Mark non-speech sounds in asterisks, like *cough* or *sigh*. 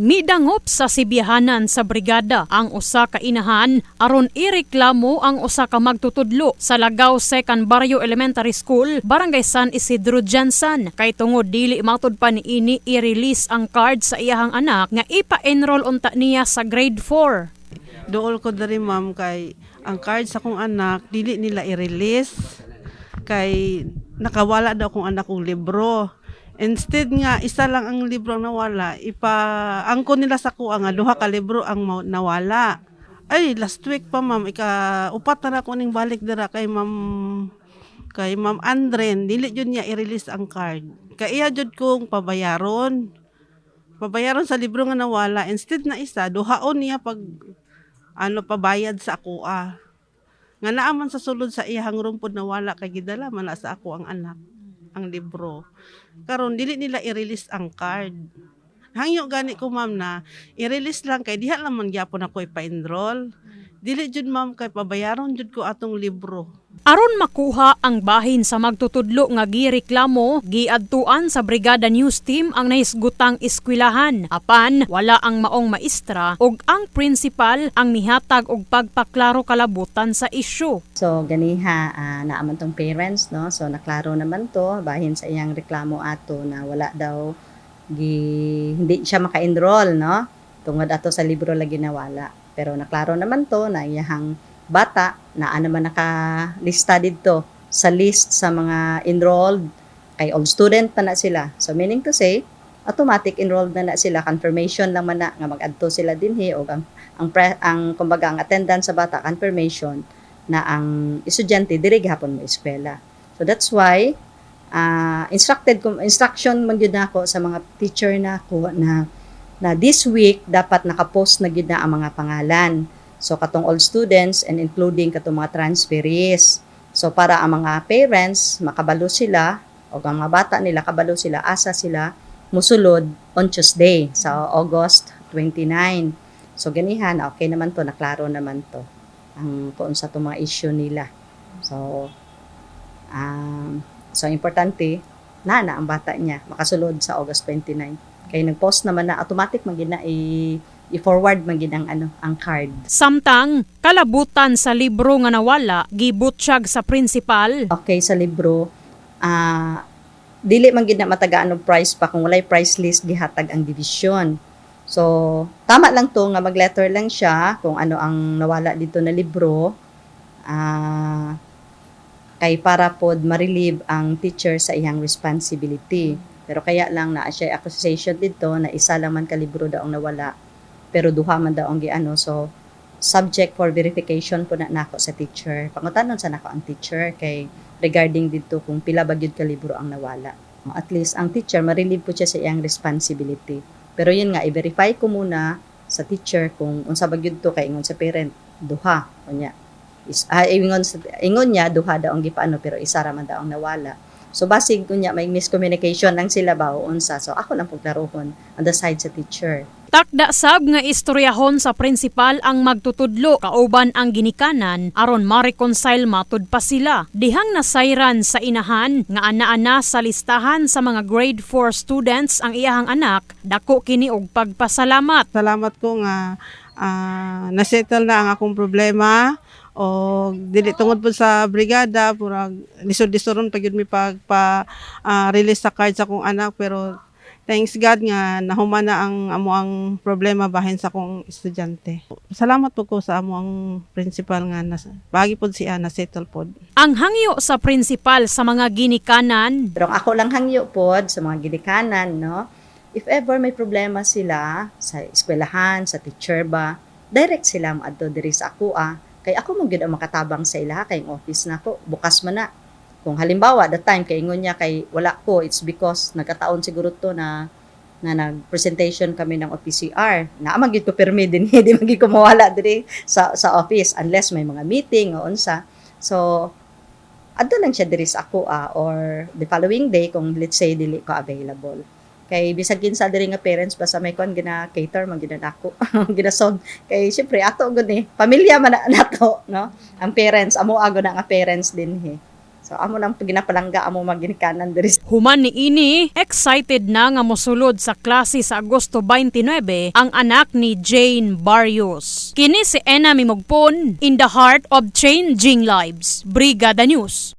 Midangop sa sibihanan sa brigada ang usa ka inahan aron ireklamo ang usa ka magtutudlo sa Lagaw Second Barrio Elementary School, Barangay San Isidro Jansan kay tungod dili matud pa ni ini i-release ang card sa iyahang anak nga ipa-enroll unta niya sa grade 4. Dool ko diri ma'am kay ang card sa kong anak dili nila i-release kay nakawala daw akong anak kong libro. Instead nga isa lang ang libro ang nawala, ipa angko nila sa kuha nga duha ka libro ang nawala. Ay last week pa ma'am ika upat na ako ning balik dira kay ma'am kay ma'am Andren dili jud niya i-release ang card. Kay iya jud kong pabayaron. Pabayaron sa libro nga nawala instead na isa duhaon niya pag ano pabayad sa ah. Nga naaman sa sulod sa iyang rumpod na wala kay gidala man sa ako ang anak ang libro. Karon dili nila i-release ang card. Hangyo gani ko ma'am na i-release lang kay diha lang man gyapon ako ipa-enroll. Dili jud ma'am kay pabayaron jud ko atong libro. Aron makuha ang bahin sa magtutudlo nga gireklamo, giadtuan sa Brigada News Team ang nahisgutang eskwelahan. Apan wala ang maong maestra ug ang principal ang mihatag og pagpaklaro kalabutan sa isyu. So ganiha uh, naaman tong parents no. So naklaro naman to bahin sa iyang reklamo ato na wala daw gi hindi siya maka-enroll no. Tungod ato sa libro lagi nawala. Pero naklaro naman to na iyahang bata na ano man nakalista dito sa list sa mga enrolled kay old student pa na sila. So meaning to say, automatic enrolled na na sila confirmation lang man na nga mag-adto sila dinhi o ang ang, pre, ang kumbaga ang attendance sa bata confirmation na ang estudyante diri gihapon mo eskwela. So that's why uh, instructed instruction man gyud nako sa mga teacher nako na na this week dapat nakapost na gyud na ang mga pangalan. So katong all students and including katong mga transferees. So para ang mga parents makabalo sila o ang mga bata nila kabalo sila asa sila musulod on Tuesday sa August 29. So ganihan okay naman to naklaro naman to ang kung sa mga issue nila. So um, so importante na na ang bata niya makasulod sa August 29. Kaya nag-post naman na automatic man gina i i-forward man gid ang ano ang card. Samtang kalabutan sa libro nga nawala gibutyag sa principal Okay sa libro ah dili man gid na matagaan og price pa kung walay price list gihatag ang division. So tama lang to nga mag-letter lang siya kung ano ang nawala dito na libro. Ah kay para pod ma-relieve ang teacher sa iyang responsibility. Pero kaya lang na siya accusation dito na isa lang man ka libro daw ang nawala pero duha man daw ang giano so subject for verification po na nako sa teacher. Pangutanon sa nako ang teacher kay regarding dito kung pila ba gyud ka libro ang nawala. At least ang teacher ma-relieve po siya sa iyang responsibility. Pero yun nga i-verify ko muna sa teacher kung unsa ba gyud to kay ingon sa parent duha unya is ah, ingon ingon niya duha daw ang gipaano pero isa ra man daw ang nawala. So basig kunya may miscommunication lang sila ba o unsa. So ako lang paglaruhon on the side sa teacher. Takda sab nga istoryahon sa principal ang magtutudlo kauban ang ginikanan aron ma-reconcile matud pa sila. Dihang nasayran sa inahan nga ana-ana sa listahan sa mga grade 4 students ang iyahang anak, dako kini og pagpasalamat. Salamat ko nga ah, nasettle na ang akong problema o dili tungod po sa brigada purag lisod-lisoron pag yun mi pag pa ah, release sa card sa akong anak pero thanks God nga nahuman na ang amo ang problema bahin sa akong estudyante. Salamat po ko sa amo ang principal nga nas, bagi pod siya na settle pod. Ang hangyo sa principal sa mga ginikanan Pero ako lang hangyo pod sa mga gidikanan, no? If ever may problema sila sa eskwelahan, sa teacher ba, direct sila maadto diri sa ako ah. Kay ako mo gyud ang makatabang sa ila kay office na ko, bukas man na. Kung halimbawa the time kay ingon niya kay wala ko, it's because nagkataon siguro to na na nag-presentation kami ng OPCR. Na gyud ko permi din, *laughs* di man gyud ko mawala diri sa sa office unless may mga meeting o unsa. So adto lang siya diri sa ako ah, or the following day kung let's say dili ko available. Kay bisag kinsa diri nga parents basta may kon gina cater man gina ako *laughs* ginasolve kay syempre ato gud ni pamilya man na *laughs* nato no ang parents amo ago na nga parents din he So amo nang ginapalangga amo maginikanan diri Human ni ini, excited na nga mosulod sa klase sa Agosto 29 ang anak ni Jane Barrios. Kini si Ena Mimugpon in the heart of changing lives. Brigada News.